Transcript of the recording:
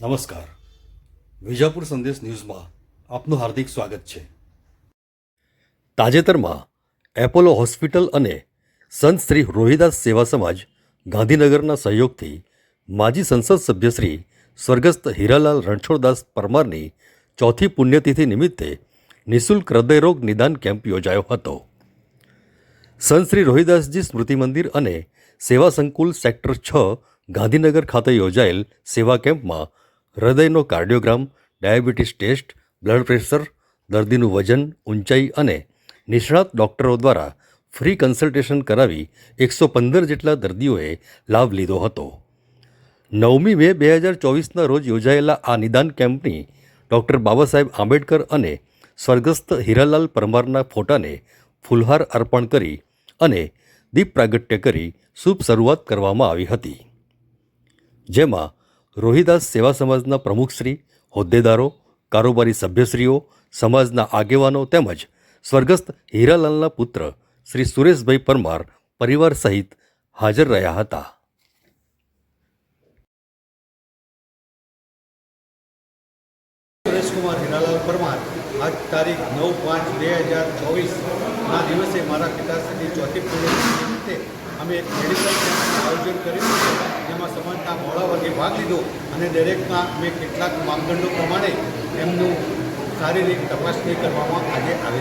નમસ્કાર. વિજાપુર સંદેશ ન્યૂઝમાં આપનું હાર્દિક સ્વાગત છે. તાજેતરમાં એપોલો હોસ્પિટલ અને સંત શ્રી રોહિદાસ સેવા સમાજ ગાંધીનગરના સહયોગથી માજી સંસદ સભ્ય શ્રી સ્વર્ગસ્થ હીરાલાલ રણછોડદાસ પરમારની ચોથી પુણ્યતિથિ નિમિત્તે નિઃશુલ્ક હૃદયરોગ નિદાન કેમ્પ યોજાયો હતો. સંત શ્રી રોહિદાસજી સ્મૃતિ મંદિર અને સેવા સંકુલ સેક્ટર છ ગાંધીનગર ખાતે યોજાયેલ સેવા કેમ્પમાં હૃદયનો cardiogram, diabetes test, blood pressure, દર્દીનું વજન, ઊંચાઈ અને નિષ્ણાત ડૉક્ટરો દ્વારા ફ્રી કન્સલ્ટેશન કરાવી એકસો પંદર જેટલા દર્દીઓએ લાભ લીધો હતો. નવમી મે બે હજાર ચોવીસના રોજ યોજાયેલા આ નિદાન કેમ્પની ડૉક્ટર બાબા સાહેબ આંબેડકર અને સ્વર્ગસ્થ હીરાલાલ પરમારના ફોટાને ફૂલહાર અર્પણ કરી અને દીપ પ્રાગટ્ય કરી શુભ શરૂઆત કરવામાં આવી હતી. જેમાં રોહિદાસ સેવા સમાજના પ્રમુખશ્રી હોદ્દેદારો, કારોબારી સભ્યશ્રીઓ, સમાજના આગેવાનો તેમજ સ્વર્ગસ્થ હીરાલાલના પુત્ર શ્રી સુરેશભાઈ પરમાર પરિવાર સહિત હાજર રહ્યા હતા. સુરેશકુમાર હીરાલાલ પરમાર આજ તારીખ નવ પાંચ બે હજાર ચોવીસના દિવસે મારા પિતાશ્રીની ચોથી પુણ્યતિથિ અમે એક મેડિકલ આયોજન કર્યું જેમાં સમાજના મોડા વર્ગે ભાગ લીધો અને દરેકના મેં કેટલાક માપદંડો પ્રમાણે એમનું શારીરિક તપાસણી કરવામાં આજે આવી